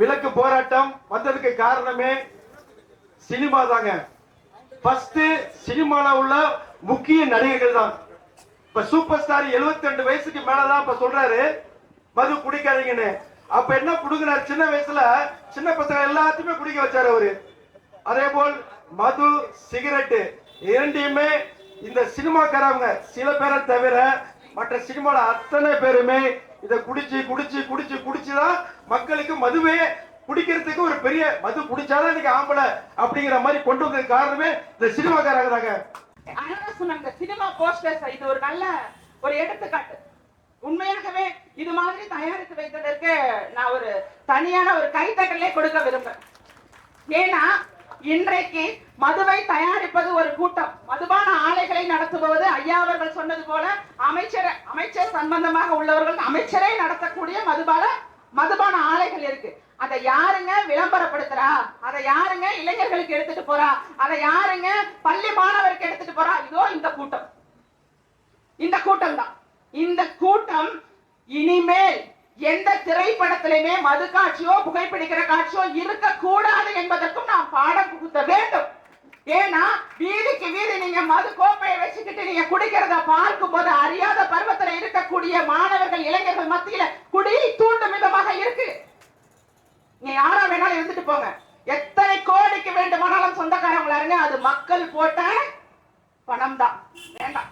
விலக்கு போராட்டம் வந்ததுக்கு காரணமே சினிமா தாங்க. ஃபர்ஸ்ட் சினிமால உள்ள முக்கிய நடிகர்கள் தான். இப்ப சூப்பர் ஸ்டார் 72 ரெண்டு வயசுக்கு மேலதான் இப்ப சொல்றாரு. மது குடிக்காதீங்கன்னு. அப்ப என்ன குடுக்கிறார் சின்ன வயசுல சின்ன பசங்க எல்லாத்தையுமே குடிக்க வச்சாரு அவரு. அதே போல் மது சிகரெட்டு இரண்டையுமே இந்த சினிமாக்காரவங்க சில பேரை தவிர மற்ற சினிமால அத்தனை பேருமே இதை குடிச்சு குடிச்சு குடிச்சு குடிச்சுதான் மக்களுக்கு மதுவே குடிக்கிறதுக்கு ஒரு பெரிய மது குடிச்சாதான் இன்னைக்கு ஆம்பளை அப்படிங்கிற மாதிரி கொண்டு வந்ததுக்கு காரணமே இந்த சினிமாக்காரங்க தாங்க. அழகா சொன்னாங்க. சினிமா போஸ்டர்ஸ் இது ஒரு நல்ல ஒரு எடுத்துக்காட்டு. உண்மையாகவே இது மாதிரி தயாரித்து வைத்ததற்கு நான் ஒரு தனியான ஒரு கைத்தட்டலே கொடுக்க விரும்புறேன். ஏன்னா இன்றைக்கு மதுவை தயாரிப்பது ஒரு கூட்டம். மதுபான ஆலைகளை நடத்துபவது ஐயா அவர்கள் சொன்னது போல அமைச்சர் அமைச்சர் சம்பந்தமாக உள்ளவர்கள் அமைச்சரே நடத்தக்கூடிய மதுபான மதுபான ஆலைகள் இருக்கு. அதை யாருங்க விளம்பரப்படுத்துறா? அதை யாருங்க இளைஞர்களுக்கு எடுத்துட்டு போறா? அதை யாருங்க பள்ளி மாணவருக்கு எடுத்துட்டு போறா? இதோ இந்த கூட்டம். இந்த கூட்டம் தான். இந்த கூட்டம் இனிமேல் எந்த திரைப்படத்திலுமே மது காட்சியோ புகைப்பிடிக்கிற காட்சியோ இருக்கக்கூடாது என்பதற்கு மது கோப்பையை வச்சுக்கிட்டு நீங்க குடிக்கிறத பார்க்கும் போது அறியாத பருவத்துல இருக்கக்கூடிய மாணவர்கள் இளைஞர்கள் மத்தியில குடியை தூண்டும் விதமாக இருக்கு. நீங்க யாரா வேணாலும் இருந்துட்டு போங்க. எத்தனை கோடிக்கு வேண்டுமானாலும் சொந்தக்காரங்களா இருங்க. அது மக்கள் போட்ட பணம் தான் வேண்டாம்.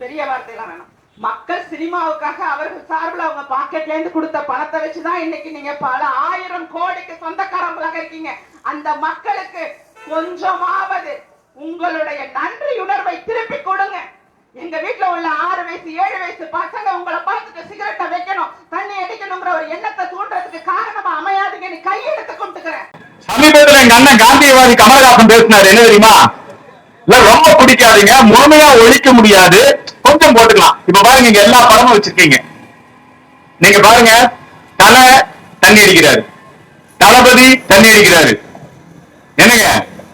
பெரிய வார்த்தையெல்லாம் வேணாம். மக்கள் சினிமாவுக்காக அவர்கள் சார்பில் அவங்க பாக்கெட்ல இருந்து கொடுத்த பணத்தை வச்சுதான் இன்னைக்கு நீங்க பல ஆயிரம் கோடிக்கு சொந்தக்காரங்களாக இருக்கீங்க. அந்த மக்களுக்கு கொஞ்சமாவது உங்களுடைய நன்றி உணர்வை திருப்பி கொடுங்க. எங்க வீட்டுல உள்ள ஆறு வயசு ஏழு வயசு பசங்க உங்களை பார்த்துட்டு சிகரெட்டை வைக்கணும் தண்ணி அடிக்கணுங்கிற ஒரு எண்ணத்தை தூண்டுறதுக்கு காரணமா அமையாதுங்கன்னு கையெடுத்து கொண்டுக்கிறேன் சமீபத்துல எங்க அண்ணன் காந்தியவாதி கமலஹாசன் பேசினாரு என்ன தெரியுமா? இல்ல ரொம்ப குடிக்காதீங்க முழுமையா ஒழிக்க முடியாது. கொஞ்சம் போட்டுக்கலாம். இப்ப பாருங்க இங்க எல்லா படமும் வச்சிருக்கீங்க. நீங்க பாருங்க தலை தண்ணி அடிக்கிறாரு. தளபதி தண்ணி அடிக்கிறாரு. என்னங்க?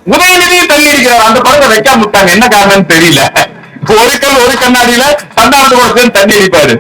உதயநிதியும் தண்ணி இருக்கிறார் அந்த படத்தை வைக்காம விட்டாங்க. என்ன காரணம்னு தெரியல. ஒரு கல் ஒரு கண்ணாடியில சந்தானத்து கூட சேர்ந்து தண்ணி அடிப்பாரு